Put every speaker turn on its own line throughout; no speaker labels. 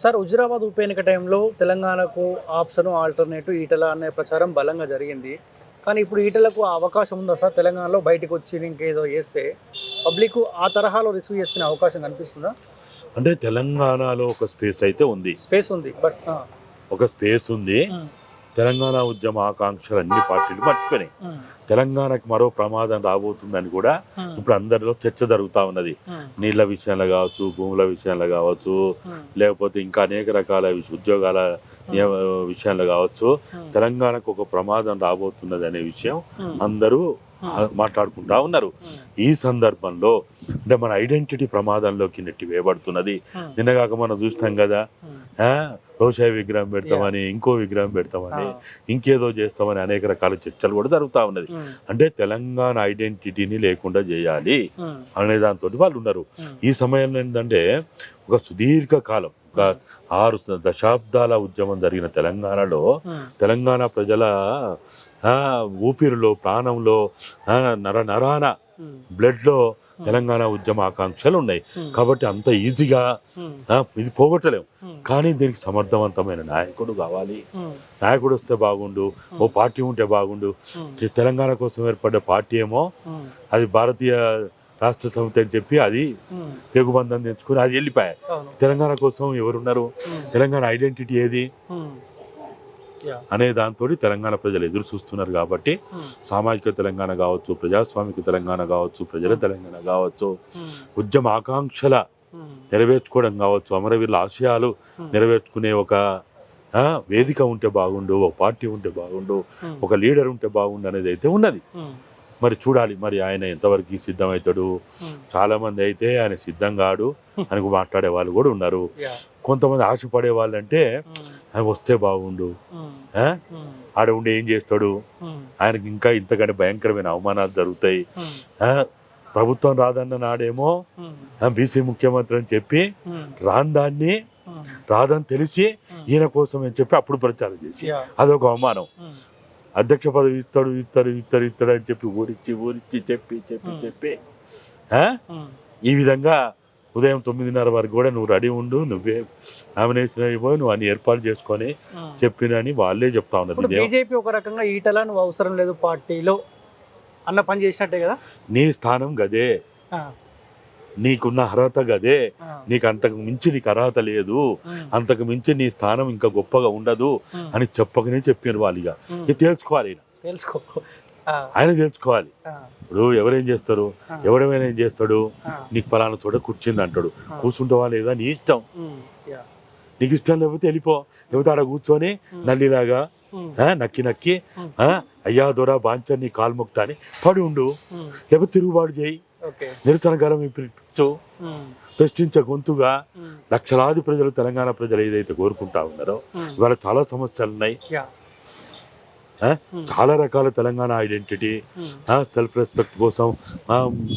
Sir Huzurabad ఉప ఎన్నిక టైంలో తెలంగాణకు ఆప్షన్ ఆల్టర్నేటివ్ ఈటల అనే ప్రచారం బలంగా జరిగింది. కానీ ఇప్పుడు ఈటలకు ఆ అవకాశం ఉందా సార్? తెలంగాణలో బయటకు వచ్చి ఇంకేదో చేస్తే పబ్లిక్ ఆ తరహాలో రిసీవ్ చేసుకునే అవకాశం కనిపిస్తుందా?
అంటే తెలంగాణలో ఒక స్పేస్ అయితే ఉంది.
స్పేస్ ఉంది బట్
ఒక స్పేస్ ఉంది. తెలంగాణ ఉద్యమ ఆకాంక్షలు అన్ని పార్టీలు మర్చిపోయినాయి. తెలంగాణకు మరో ప్రమాదం రాబోతుందని కూడా ఇప్పుడు అందరిలో చర్చ జరుగుతూ ఉన్నది. నీళ్ళ విషయంలో కావచ్చు భూముల విషయంలో కావచ్చు లేకపోతే ఇంకా అనేక రకాల ఉద్యోగాల విషయంలో కావచ్చు. తెలంగాణకు ఒక ప్రమాదం రాబోతున్నది అనే విషయం అందరూ మాట్లాడుకుంటా ఉన్నారు. ఈ సందర్భంలో అంటే మన ఐడెంటిటీ ప్రమాదంలోకి నెట్టి వేయబడుతున్నది. నిన్నగాక మనం చూసినాం కదా. రోషాయి విగ్రహం పెడతామని ఇంకో విగ్రహం పెడతామని ఇంకేదో చేస్తామని అనేక రకాల చర్చలు కూడా జరుగుతూ ఉన్నది. అంటే తెలంగాణ ఐడెంటిటీని లేకుండా చేయాలి అనే దాంతో వాళ్ళు ఉన్నారు. ఈ సమయంలో ఏంటంటే ఒక సుదీర్ఘ కాలం ఒక ఆరు దశాబ్దాల ఉద్యమం జరిగిన తెలంగాణలో తెలంగాణ ప్రజల ఊపిరిలో ప్రాణంలో నర నరాన బ్లడ్లో తెలంగాణ ఉద్యమ ఆకాంక్షలు ఉన్నాయి. కాబట్టి అంత ఈజీగా ఇది పోగొట్టలేం. కానీ దీనికి సమర్థవంతమైన నాయకుడు కావాలి. నాయకుడు వస్తే బాగుండు ఓ పార్టీ ఉంటే బాగుండు. తెలంగాణ కోసం ఏర్పడ్డ పార్టీ ఏమో అది భారతీయ రాష్ట్ర సమితి అని చెప్పి అది తెగుబంధం తెచ్చుకుని అది వెళ్ళిపోయాయి. తెలంగాణ కోసం ఎవరున్నారు? తెలంగాణ ఐడెంటిటీ ఏది? అనే దాంతో తెలంగాణ ప్రజలు ఎదురు చూస్తున్నారు కాబట్టి సామాజిక తెలంగాణ కావచ్చు ప్రజాస్వామిక తెలంగాణ కావచ్చు ప్రజల తెలంగాణ కావచ్చు ఉద్యమ ఆకాంక్షల నెరవేర్చుకోవడం కావచ్చు అమరవీరుల ఆశయాలు నెరవేర్చుకునే ఒక వేదిక ఉంటే బాగుండు ఒక పార్టీ ఉంటే బాగుండు ఒక లీడర్ ఉంటే బాగుండు అనేది అయితే ఉన్నది. మరి చూడాలి మరి ఆయన ఎంతవరకు సిద్ధమవుతాడు చాలా మంది అయితే ఆయన సిద్ధం కాడు అని మాట్లాడే వాళ్ళు కూడా ఉన్నారు. కొంతమంది ఆశపడే వాళ్ళంటే ఆయన వస్తే బాగుండు? ఆడ ఉండి ఏం చేస్తాడు? ఆయనకి ఇంకా ఇంతకంటే భయంకరమైన అవమానాలు జరుగుతాయి? ప్రభుత్వం రాదన్న నాడేమో బీసీ ముఖ్యమంత్రి అని చెప్పి రాని దాన్ని రాదని తెలిసి ఈయన కోసం అని చెప్పి అప్పుడు ప్రచారం చేసి. అదొక అవమానం. అధ్యక్ష పదవి ఇస్తాడు ఇస్తాడు ఇస్తాడు ఇస్తాడు అని చెప్పి ఊరిచ్చి ఊరిచ్చి చెప్పి చెప్పి. చెప్పి? ఈ విధంగా ఉదయం తొమ్మిదిన్నర వరకు కూడా నువ్వు రెడీ ఉండు నువ్వే నామినేషన్ అయిపోయి నువ్వు అన్ని ఏర్పాటు చేసుకొని చెప్పినని వాళ్ళే చెప్తా ఉన్నారు.
బీజేపీ ఒక రకంగా ఈటల నువ్వు అవసరం లేదు పార్టీలో అన్న పని చేసినట్టే కదా?
నీ స్థానం గదే. నీకున్న అర్హత గదే. నీకు అంతకు మించి నీకు అర్హత లేదు. అంతకు మించి నీ స్థానం ఇంకా గొప్పగా ఉండదు అని చెప్పకనే చెప్పారు వాళ్ళు ఇక. ఈయన.
తెలుసుకో.
ఆయన తెలుసుకోవాలి. ఇప్పుడు ఎవరేం చేస్తారు? ఎవడమైనా ఏం చేస్తాడు? నీకు పలానా చోట కూర్చుంది అంటాడు. కూర్చుంటావా లేదా నీ ఇష్టం? నీకు ఇష్టం లేకపోతే వెళ్ళిపో. లేకపోతే ఆడ కూర్చొని నల్లిలాగా నక్కి నక్కి అయ్యా దొర బాంచని కాల్ముక్త అని పడి ఉండు. లేకపోతే తిరుగుబాటు చేయి. నిరసన గలం పిలిపించు ప్రశ్నించే గొంతుగా లక్షలాది ప్రజలు తెలంగాణ ప్రజలు ఏదైతే కోరుకుంటా ఉన్నారో ఇవాళ చాలా సమస్యలు ఉన్నాయి. చాలా రకాల తెలంగాణ ఐడెంటిటీ సెల్ఫ్ రెస్పెక్ట్ కోసం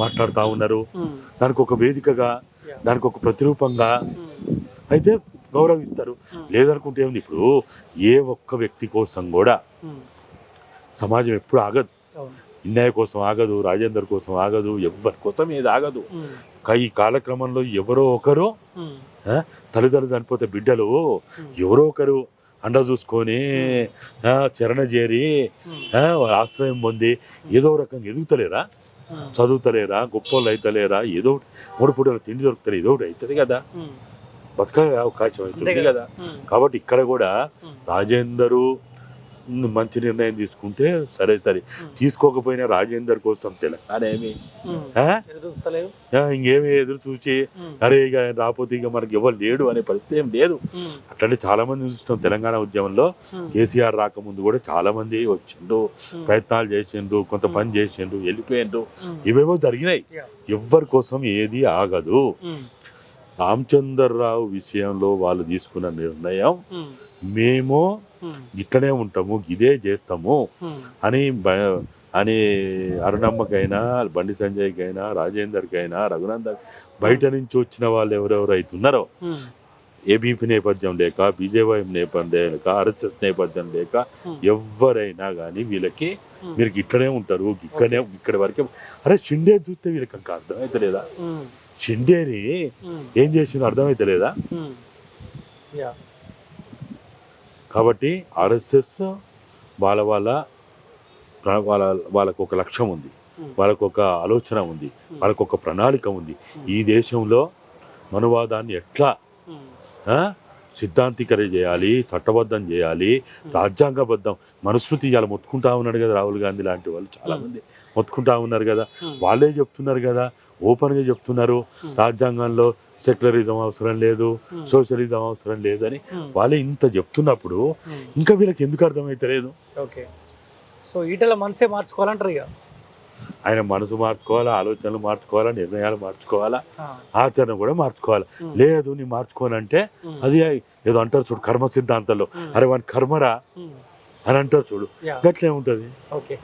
మాట్లాడుతూ ఉన్నారు.
ఉమ్,
దానికి ఒక వేదికగా దానికి ఒక ప్రతిరూపంగా
ఉమ్,
అయితే గౌరవిస్తారు. లేదనుకుంటే ఏముంది? ఇప్పుడు ఏ ఒక్క వ్యక్తి కోసం కూడా సమాజం ఎప్పుడు ఆగదు. ఇన్నయ్య కోసం ఆగదు రాజేందర్ కోసం ఆగదు ఎవరి కోసం ఏది ఆగదు. ఈ కాలక్రమంలో ఎవరో ఒకరు తల్లిదండ్రులు చనిపోతే బిడ్డలు ఎవరో ఒకరు అండ చూసుకొని చేరి ఆశ్రయం పొంది ఏదో రకంగా ఎదుగుతలేరా? చదువుతలేరా? గొప్పోళ్ళు అవుతలేరా ఏదో మూడు పూటల తిండి దొరుకుతలే ఏదో ఒకటి అవుతుంది కదా.
ఉమ్,
బతకలే అవకాశం అవుతుంది
కదా.
కాబట్టి ఇక్కడ కూడా రాజేందరు మంచి నిర్ణయం తీసుకుంటే సరే సరే. తీసుకోకపోయినా రాజేందర్ కోసం తెలంగాణ. ఏమి
ఉమ్,
ఆ?
ఎదురు చూస్తలేవు
ఆ, ఇంకేమి ఎదురు చూసి అరే ఇక రాకపోతే ఇక మనకి ఎవరు లేడు అనే పరిస్థితి ఏం లేదు.
ఉమ్,
అట్లనే చాలా మంది చూస్తున్నాం తెలంగాణ ఉద్యమంలో. కేసీఆర్ రాకముందు కూడా చాలా మంది వచ్చిండ్రు.
ఉమ్,
ప్రయత్నాలు చేసిండ్రు కొంత పని చేసిండ్రు వెళ్ళిపోయిండ్రు. ఇవేవో జరిగినాయి. ఎవ్వరి కోసం ఏది ఆగదు.
ఉమ్,
రామచంద్రరావు విషయంలో వాళ్ళు తీసుకున్న నిర్ణయం మేము ఇక్కడే ఉంటాము ఇదే చేస్తాము అని అని అరుణమ్మకైనా బండి సంజయ్కైనా రాజేందర్కైనా రఘునందర్ బయట నుంచి వచ్చిన వాళ్ళు ఎవరెవరు అవుతున్నారో
ఉమ్,
ఏబీపీ నేపథ్యం లేక బీజేవై నేపథ్యం లేక ఆర్ఎస్ఎస్ నేపథ్యం లేక ఎవరైనా కానీ వీళ్ళకి మీరు ఇక్కడే ఉంటారు ఇక్కడనే ఇక్కడి వరకే. అరే షిండే చూస్తే వీళ్ళకి ఇంకా అర్థమైతలేదా షిండేని ఏం చేసిందో అర్థమైతలేదా కాబట్టి ఆర్ఎస్ఎస్ వాళ్ళ వాళ్ళ వాళ్ళ వాళ్ళకు ఒక లక్ష్యం ఉంది. వాళ్ళకు ఒక ఆలోచన ఉంది. వాళ్ళకు ఒక ప్రణాళిక ఉంది. ఈ దేశంలో మనువాదాన్ని ఎట్లా సిద్ధాంతీకర చేయాలి చట్టబద్ధం చేయాలి రాజ్యాంగబద్ధం మనుస్మృతి ఇవాళ మొత్తుకుంటా ఉన్నాడు కదా రాహుల్ గాంధీ లాంటి వాళ్ళు చాలా మంది మొత్తుకుంటా ఉన్నారు కదా. వాళ్ళే చెప్తున్నారు కదా ఓపెన్గా చెప్తున్నారు రాజ్యాంగంలో సెక్యులరిజం అవసరం లేదు సోషలిజం అవసరం లేదని వాళ్ళే ఇంత చెప్తున్నప్పుడు ఇంకా వీళ్ళకి ఎందుకు అర్థమైతలేదు
ఓకే. సో ఈటల మనసే మార్చుకోవాలంటారు ఇక?
ఆయన మనసు మార్చుకోవాలా ఆలోచనలు మార్చుకోవాలా నిర్ణయాలు మార్చుకోవాలా ఆచరణ కూడా మార్చుకోవాలి. లేదు నీ మార్చుకోనంటే అది ఏదో అంటారు చూడు కర్మ సిద్ధాంతంలో. అరే వాని కర్మరా అని అంటారు చూడు. గట్లే ఉంటుంది.
ఓకే.